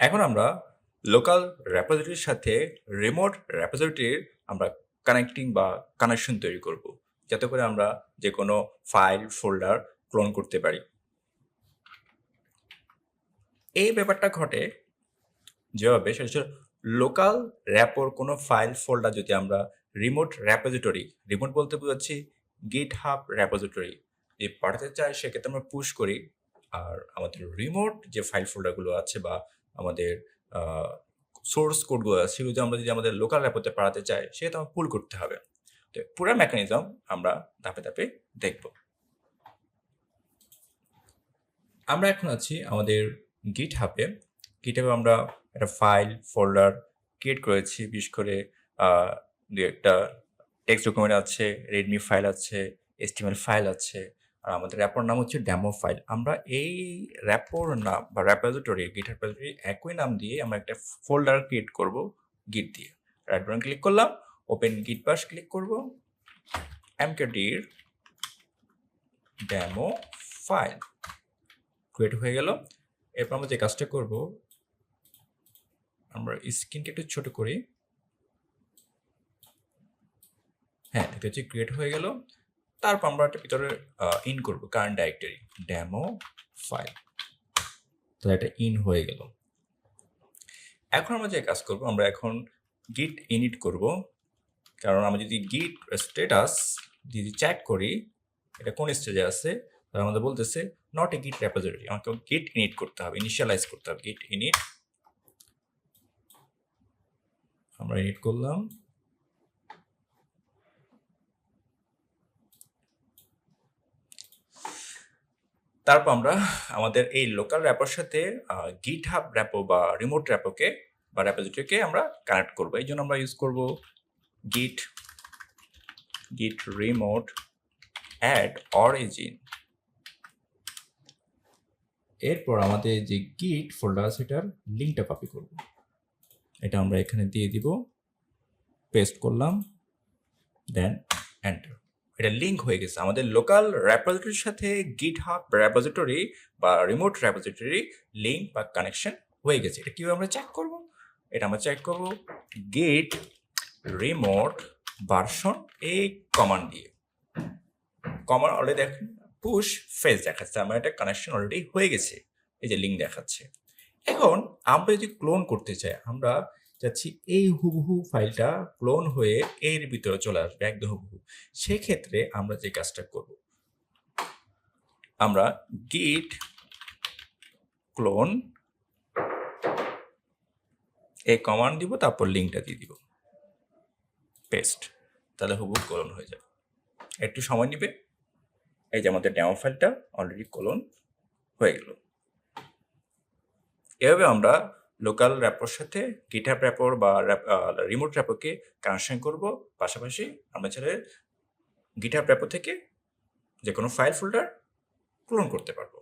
এখন আমরা লোকাল রেপোজিটরির সাথে রিমোট রেপোজিটরির আমরা কানেক্টিং বা কানেকশন তৈরি করব। যাতে করে আমরা যে কোনো ফাইল ফোল্ডার ক্লোন করতে পারি। এই ব্যাপারটা ঘটে যেভাবে সেটা হচ্ছে লোকাল র্যাপোর কোনো ফাইল ফোল্ডার যদি আমরা রিমোট র্যাপোজিটরি রিমোট বলতে বোঝাচ্ছি গিট হাব র্যাপোজিটরি যে পাঠাতে চাই সেক্ষেত্রে আমরা পুশ করি। আর আমাদের রিমোট যে ফাইল ফোল্ডারগুলো আছে বা আমাদের সোর্স কোডগুলো সেগুলো যদি আমরা যদি আমাদের লোকাল র্যাপোতে পাঠাতে চাই, সেটা আমার পুল করতে হবে। তো পুরো মেকানিজম আমরা ধাপে ধাপে দেখব। আমরা এখন আছি আমাদের গিট হাবে গিট হাবে আমরা একটা ফাইল ফোল্ডার ক্রিয়েট করেছি, বিশেষ করে দু একটা টেক্সট ডকুমেন্ট আছে রেডমি ফাইল আছে এসটিএমএল ফাইল আছে। আর আমাদের র্যাপোর নাম হচ্ছে ড্যামো ফাইল আমরা এই র্যাপোর নাম বা র্যাপোজিটরি গিট র্যাপোজিটরি একই নাম দিয়ে আমরা একটা ফোল্ডার ক্রিয়েট করব গিট দিয়ে। রাইট বাটন ক্লিক করলাম ওপেন গিট বাস ক্লিক করব এম এমকেডির ড্যামো ফাইল ক্রিয়েট হয়ে গেল। এরপর আমরা যে কাজটা করব, আমরা স্ক্রিনটা একটু ছোট করি। হ্যাঁ এটা হচ্ছে ক্রিয়েট হয়ে গেল। তারপর আমরা একটা ভিতরে ইন করব কারেন্ট ডাইরেক্টরি ডেমো ফাইল তাহলে এটা ইন হয়ে গেল। এখন আমরা যে কাজ করব, আমরা এখন গিট ইনিট করব। কারণ আমরা যদি গিট স্ট্যাটাস যদি চেক করি, এটা কোন স্টেজে আছে? তাহলে আমাদের বলতেছে নট এ গিট রেপোজিটরি আমাকে গিট ইনিট করতে হবে ইনিশিয়ালাইজ করতে হবে গিট ইনিট আমরা ইনিট করলাম। তারপর আমরা আমাদের এই লোকাল র্যাপোর সাথে গিট হাব র্যাপো বা রিমোট র্যাপোকে বা র্যাপোজিটরিকে আমরা কানেক্ট করব। এই জন্য আমরা ইউজ করব গিট গিট রিমোট অ্যাড অরিজিন এরপর আমাদের যে গিট ফোল্ডার সেটার লিঙ্কটা কপি করব। এটা আমরা এখানে দিয়ে দিব পেস্ট করলাম দেন এন্টার এটা লিঙ্ক হয়ে গেছে। আমাদের লোকাল র্যাপোজিটরির সাথে গিট হাব র্যাপোজিটরি বা রিমোট র্যাপোজিটরি লিঙ্ক বা কানেকশন হয়ে গেছে। এটা কীভাবে আমরা চেক করব? এটা আমরা চেক করব গিট রিমোট ভার্সন এই কমান্ড দিয়ে। কমান্ড অলরেডি দেখেন পুশ ফেস দেখাচ্ছে। আমার একটা কানেকশন অলরেডি হয়ে গেছে। এই যে লিঙ্ক দেখাচ্ছে। এখন আমরা যদি ক্লোন করতে চাই, আমরা যাচ্ছি, এই হুবহু ফাইলটা ক্লোন হয়ে এর ভিতরে চলে আসবে, একদম হুবহু। সেক্ষেত্রে আমরা যে কাজটা করব, আমরা গিট ক্লোন এই কমান্ড দিব, তারপর লিঙ্কটা দিয়ে দিব। পেস্ট তাহলে হুবহু ক্লোন হয়ে যাবে। একটু সময় নেবে। এই যে আমাদের ডেমো ফাইলটা অলরেডি ক্লোন হয়ে গেল। এভাবে আমরা লোকাল র্যাপোর সাথে গিটার র্যাপোর বা রিমোট র্যাপোকে কানেকশন করব। পাশাপাশি আমরা চাইলে গিটার র্যাপো থেকে যে কোনো ফাইল ফোল্ডার ক্লোন করতে পারব।